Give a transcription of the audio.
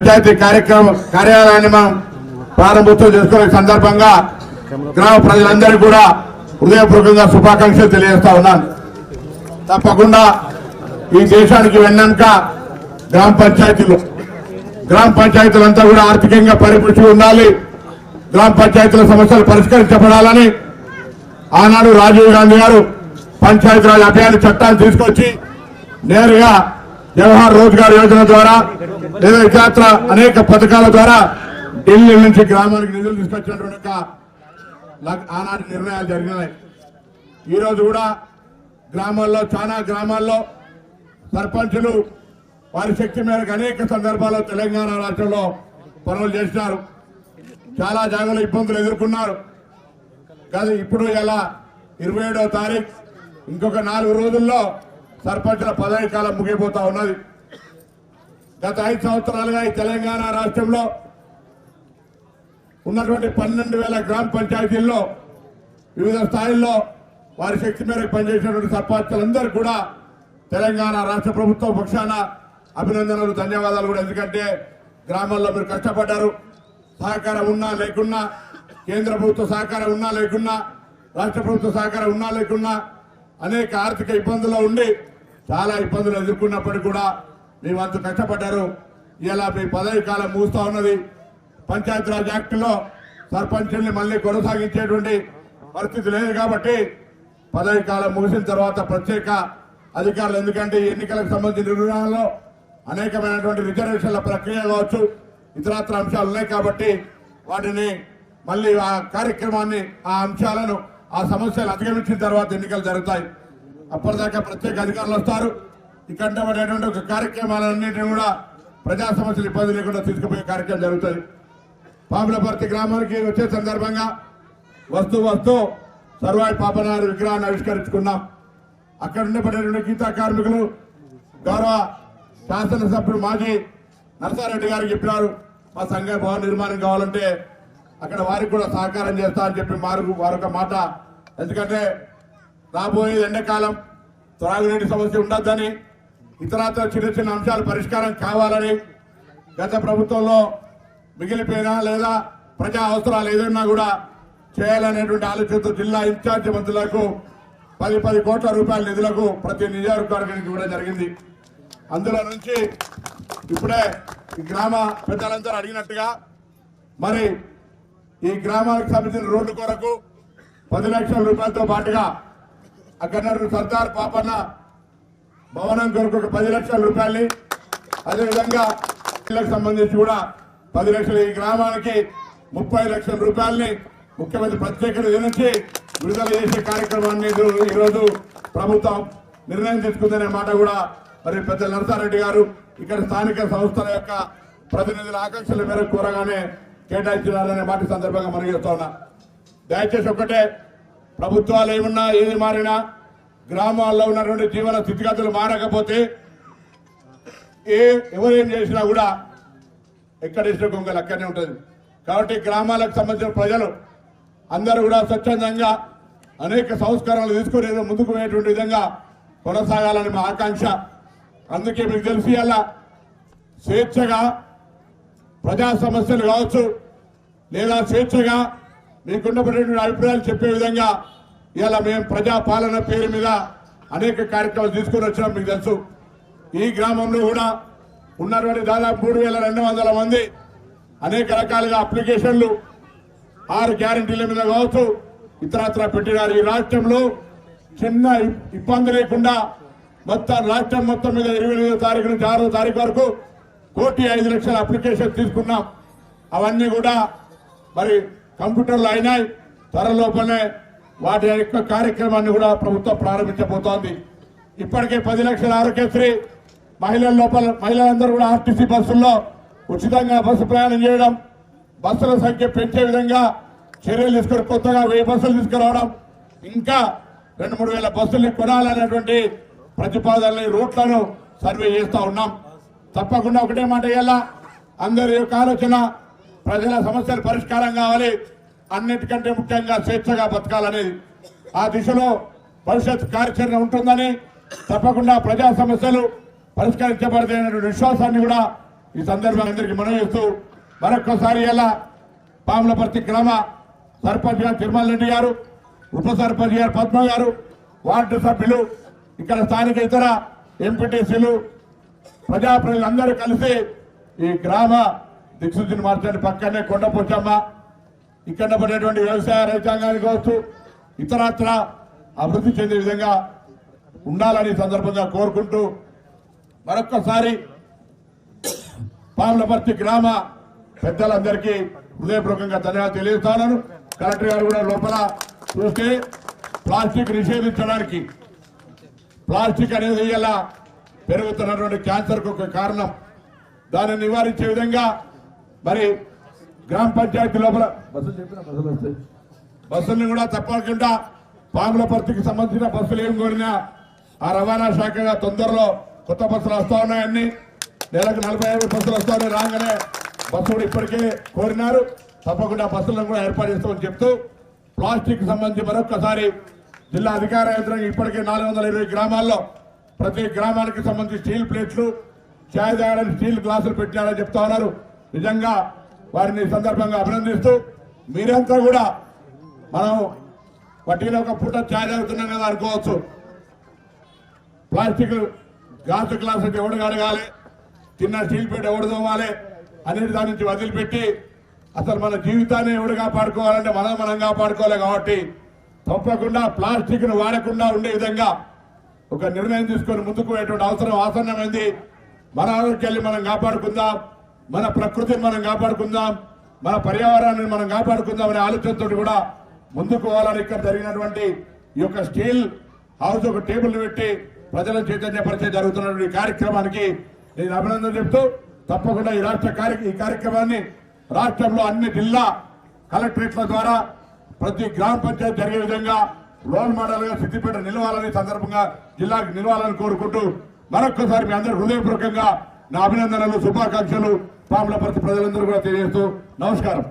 పంచాయతీ కార్యక్రమం కార్యాలయాన్ని మనం ప్రారంభోత్సవం చేసుకునే సందర్భంగా గ్రామ ప్రజలందరికీ కూడా హృదయపూర్వకంగా శుభాకాంక్షలు తెలియజేస్తా ఉన్నాను. తప్పకుండా ఈ దేశానికి వెళ్ళాక గ్రామ పంచాయతీలు. గ్రామ పంచాయతీలంతా కూడా ఆర్థికంగా పరిపుష్టి ఉండాలి. గ్రామ పంచాయతీల సమస్యలు పరిష్కరించబడాలని ఆనాడు రాజీవ్ గాంధీ గారు పంచాయతీరాజ్ అభియాన్ చట్టాన్ని తీసుకొచ్చి నేరుగా జవహర్ రోజ్గార్ యోజన ద్వారా లేదా ఇతరత్ర అనేక పథకాల ద్వారా ఢిల్లీ నుంచి గ్రామానికి నిధులు తీసుకొచ్చినటువంటి ఒక ఆనాటి నిర్ణయాలు జరిగినాయి. ఈరోజు కూడా గ్రామాల్లో చాలా గ్రామాల్లో సర్పంచులు వారి శక్తి మేరకు అనేక సందర్భాల్లో తెలంగాణ రాష్ట్రంలో పనులు చేసినారు. చాలా జాగాలో ఇబ్బందులు ఎదుర్కొన్నారు. కాదు ఇప్పుడు ఇలా ఇరవై ఏడవ తారీఖు ఇంకొక నాలుగు రోజుల్లో సర్పంచుల పదవి కాలం ముగిపోతా ఉన్నది. గత ఐదు సంవత్సరాలుగా ఈ తెలంగాణ రాష్ట్రంలో ఉన్నటువంటి పన్నెండు వేల గ్రామ పంచాయతీల్లో వివిధ స్థాయిల్లో వారి శక్తి మేరకు పనిచేసినటువంటి సర్పంచులందరూ కూడా తెలంగాణ రాష్ట్ర ప్రభుత్వం పక్షాన అభినందనలు ధన్యవాదాలు కూడా. ఎందుకంటే గ్రామాల్లో మీరు కష్టపడ్డారు. సహకారం ఉన్నా లేకున్నా కేంద్ర ప్రభుత్వ సహకారం ఉన్నా లేకున్నా రాష్ట్ర ప్రభుత్వ సహకారం ఉన్నా లేకున్నా అనేక ఆర్థిక ఇబ్బందుల్లో ఉండి చాలా ఇబ్బందులు ఎదుర్కొన్నప్పటికీ కూడా మీ వంతు కష్టపడ్డారు. ఇలా మీ పదవి కాలం మూస్తూ ఉన్నది. పంచాయతీరాజ్ యాక్ట్లో సర్పంచుల్ని మళ్ళీ కొనసాగించేటువంటి పరిస్థితి లేదు కాబట్టి పదవి కాలం ముగిసిన తర్వాత ప్రత్యేక అధికారులు ఎందుకంటే ఎన్నికలకు సంబంధించిన నిర్ణయాల్లో అనేకమైనటువంటి రిజర్వేషన్ల ప్రక్రియ కావచ్చు ఇతరత్ర అంశాలు ఉన్నాయి కాబట్టి వాటిని మళ్ళీ ఆ కార్యక్రమాన్ని ఆ అంశాలను ఆ సమస్యలు అధిగమించిన తర్వాత ఎన్నికలు జరుగుతాయి. అప్పటిదాకా ప్రత్యేక అధికారులు వస్తారు. ఇక్కడ ఒక కార్యక్రమాలన్నింటినీ కూడా ప్రజా సమస్యలు ఇబ్బంది లేకుండా తీసుకుపోయే కార్యక్రమం జరుగుతుంది. పాములపర్తి గ్రామానికి వచ్చే సందర్భంగా వస్తూ వస్తూ సర్వాయి పాపనారి విగ్రహాన్ని ఆవిష్కరించుకున్నాం. అక్కడ ఉండబడేటువంటి గీతా కార్మికులు గౌరవ శాసనసభ్యుడు మాజీ నరసారెడ్డి గారు చెప్పినారు మా సంఘ భవన నిర్మాణం కావాలంటే అక్కడ వారికి కూడా సహకారం చేస్తా అని చెప్పి మారు వారొక మాట. ఎందుకంటే రాబోయే ఎండాకాలం త్రాగునీటి సమస్య ఉండొద్దని ఇతరతో చిన్న చిన్న అంశాలు పరిష్కారం కావాలని గత ప్రభుత్వంలో మిగిలిపోయినా లేదా ప్రజా అవసరాలు ఏదైనా కూడా చేయాలనేటువంటి ఆలోచనతో జిల్లా ఇన్ఛార్జి మంత్రులకు పది పది కోట్ల రూపాయల నిధులకు ప్రతి నియోజకవర్గానికి కూడా జరిగింది. అందులో నుంచి ఇప్పుడే ఈ గ్రామ పెద్దలందరూ అడిగినట్టుగా మరి ఈ గ్రామానికి సంబంధించిన రోడ్డు కొరకు పది లక్షల రూపాయలతో పాటుగా అక్కడ సర్దార్ పాపన్న భవనం కొరకు ఒక పది లక్షల రూపాయలని అదేవిధంగా ఇళ్ళకు సంబంధించి కూడా పది లక్షలు ఈ గ్రామానికి ముప్పై లక్షల రూపాయల్ని ముఖ్యమంత్రి ప్రత్యేక నుంచి విడుదల చేసే కార్యక్రమాన్ని ఈరోజు ప్రభుత్వం నిర్ణయం తీసుకుందనే మాట కూడా మరి పెద్ద నరసారెడ్డి గారు ఇక్కడ స్థానిక సంస్థల యొక్క ప్రతినిధుల ఆకాంక్షల మేరకు కోరగానే కేటాయించాలనే మాట సందర్భంగా మనం చేస్తా ఉన్నా. దయచేసి ఒక్కటే ప్రభుత్వాలు ఏమున్నా ఏది మారినా గ్రామాల్లో ఉన్నటువంటి జీవన స్థితిగతులు మారకపోతే ఏ ఎవరేం చేసినా కూడా ఎక్కడ ఇచ్చిన కొంగలు అక్కడనే ఉంటుంది. కాబట్టి గ్రామాలకు సంబంధించిన ప్రజలు అందరూ కూడా స్వచ్ఛందంగా అనేక సంస్కరణలు తీసుకుని ముందుకు పోయేటువంటి విధంగా కొనసాగాలని మా ఆకాంక్ష. అందుకే మీకు తెలిసి అలా స్వేచ్ఛగా ప్రజా సమస్యలు కావచ్చు లేదా స్వేచ్ఛగా మీకున్నటువంటి అభిప్రాయాలు చెప్పే విధంగా ఇలా మేము ప్రజాపాలన పేరు మీద అనేక కార్యక్రమాలు తీసుకుని వచ్చినాం మీకు తెలుసు. ఈ గ్రామంలో కూడా ఉన్నటువంటి దాదాపు మూడు వేల రెండు వందల మంది అనేక రకాలుగా అప్లికేషన్లు ఆరు గ్యారంటీల మీద కావచ్చు ఇతరత్ర పెట్టినారు. ఈ రాష్ట్రంలో చిన్న ఇబ్బంది లేకుండా మొత్తం రాష్ట్రం మొత్తం మీద ఇరవై ఎనిమిదో తారీఖు నుంచి ఆరో తారీఖు వరకు కోటి ఐదు లక్షల అప్లికేషన్ తీసుకున్నాం. అవన్నీ కూడా మరి కంప్యూటర్లు అయినాయి. త్వరలోపలనే వాటి యొక్క కార్యక్రమాన్ని కూడా ప్రభుత్వం ప్రారంభించబోతోంది. ఇప్పటికే పది లక్షల ఆరోగ్యశ్రీ మహిళల లోపల మహిళలందరూ కూడా ఆర్టీసీ బస్సుల్లో ఉచితంగా బస్సు ప్రయాణం చేయడం బస్సుల సంఖ్య పెంచే విధంగా చర్యలు తీసుకొని కొత్తగా వెయ్యి బస్సులు తీసుకురావడం ఇంకా రెండు మూడు వేల బస్సుల్ని కొనాలనేటువంటి ప్రతిపాదనలు రూట్లను సర్వే చేస్తూ ఉన్నాం. తప్పకుండా ఒకటే మాట ఇవ్వాల అందరి యొక్క ఆలోచన ప్రజల సమస్యలు పరిష్కారం కావాలి. అన్నిటికంటే ముఖ్యంగా స్వేచ్ఛగా బతకాలని ఆ దిశలో భవిష్యత్ కార్యాచరణ ఉంటుందని తప్పకుండా ప్రజా సమస్యలు పరిష్కరించబడతాయనే విశ్వాసాన్ని కూడా ఈ సందర్భంగా అందరికీ మనం చేస్తూ మరొక్కసారి ఇలా పాములపర్తి గ్రామ సర్పంచ్ గారు తిరుమల రెడ్డి గారు ఉప సర్పంచ్ గారు పద్మ గారు వార్డు సభ్యులు ఇక్కడ స్థానిక ఇతర ఎంపీటీసీలు ప్రజాప్రతినిధులందరూ కలిసి ఈ గ్రామ దిక్సూచిని మార్చండి. పక్కనే కొండపోచమ్మ ఇక్కడ పడేటువంటి వ్యవసాయ రైతాంగానికి కావచ్చు ఇతరత్ర అభివృద్ధి చెందే విధంగా ఉండాలని సందర్భంగా కోరుకుంటూ మరొక్కసారి పాములపర్తి గ్రామ పెద్దలందరికీ హృదయపూర్వకంగా ధన్యవాదాలు తెలియజేస్తాను కలెక్టర్ గారు కూడా లోపల చూస్తే ప్లాస్టిక్ నిషేధించడానికి ప్లాస్టిక్ అనేది ఇలా పెరుగుతున్నటువంటి క్యాన్సర్కు ఒక కారణం. దాన్ని నివారించే విధంగా మరి గ్రామ పంచాయతీ లోపల బస్సులు చెప్పిన బస్సులు వస్తాయి. బస్సుల్ని కూడా తప్పకుండా పాములపర్తికి సంబంధించిన బస్సులు ఏం కోరినా ఆ రవాణా శాఖగా తొందరలో కొత్త బస్సులు వస్తా ఉన్నాయన్ని నెలకు నలభై ఐదు బస్సులు వస్తాయని రాగానే బస్సు కూడా ఇప్పటికే కోరినారు. తప్పకుండా బస్సులను కూడా ఏర్పాటు చేస్తామని చెప్తూ ప్లాస్టిక్ సంబంధించి మరొక్కసారి జిల్లా అధికార యంత్రాంగం ఇప్పటికే నాలుగు వందల ఇరవై గ్రామాల్లో ప్రతి గ్రామానికి సంబంధించి స్టీల్ ప్లేట్లు ఛాయ్ తాగడానికి స్టీల్ గ్లాసులు పెట్టారని చెప్తా ఉన్నారు. నిజంగా వారిని సందర్భంగా అభినందిస్తూ మీరంతా కూడా మనం వడ్డీలో ఒక పూట ఛాయ్ తాగుతున్నాం కదా అనుకోవచ్చు. ప్లాస్టిక్ గాజు గ్లాస్ అంటే ఎవడు కడగాలి? తిన్న స్టీల్ పెట్టి ఎవడు తోమాలి? అనేది దాని నుంచి వదిలిపెట్టి అసలు మన జీవితాన్ని ఎవడు కాపాడుకోవాలంటే మనం మనం కాపాడుకోవాలి కాబట్టి తప్పకుండా ప్లాస్టిక్ను వాడకుండా ఉండే విధంగా ఒక నిర్ణయం తీసుకొని ముందుకు పోయేటువంటి అవసరం ఆసన్నమైంది. మన ఆరోగ్యాన్ని మనం కాపాడుకుందాం. మన ప్రకృతిని మనం కాపాడుకుందాం మన పర్యావరణాన్ని మనం కాపాడుకుందాం అనే ఆలోచనతో కూడా ముందుకు పోవాలని ఇక్కడ జరిగినటువంటి ఈ యొక్క స్టీల్ హౌస్ ఒక టేబుల్ పెట్టి ప్రజల చైతన్యపరిచే జరుగుతున్నటువంటి కార్యక్రమానికి నేను అభినందన చెప్తూ తప్పకుండా ఈ రాష్ట్ర కార్య ఈ కార్యక్రమాన్ని రాష్ట్రంలో అన్ని జిల్లా కలెక్టరేట్ల ద్వారా ప్రతి గ్రామ పంచాయతీ జరిగే విధంగా రోల్ మోడల్గా సిద్దిపేట నిలవాలని సందర్భంగా జిల్లాకు నిలవాలని కోరుకుంటూ మరొక్కసారి మీ అందరూ హృదయపూర్వకంగా నా అభినందనలు శుభాకాంక్షలు పాములపర్తి ప్రజలందరూ కూడా తెలియజేస్తూ నమస్కారం.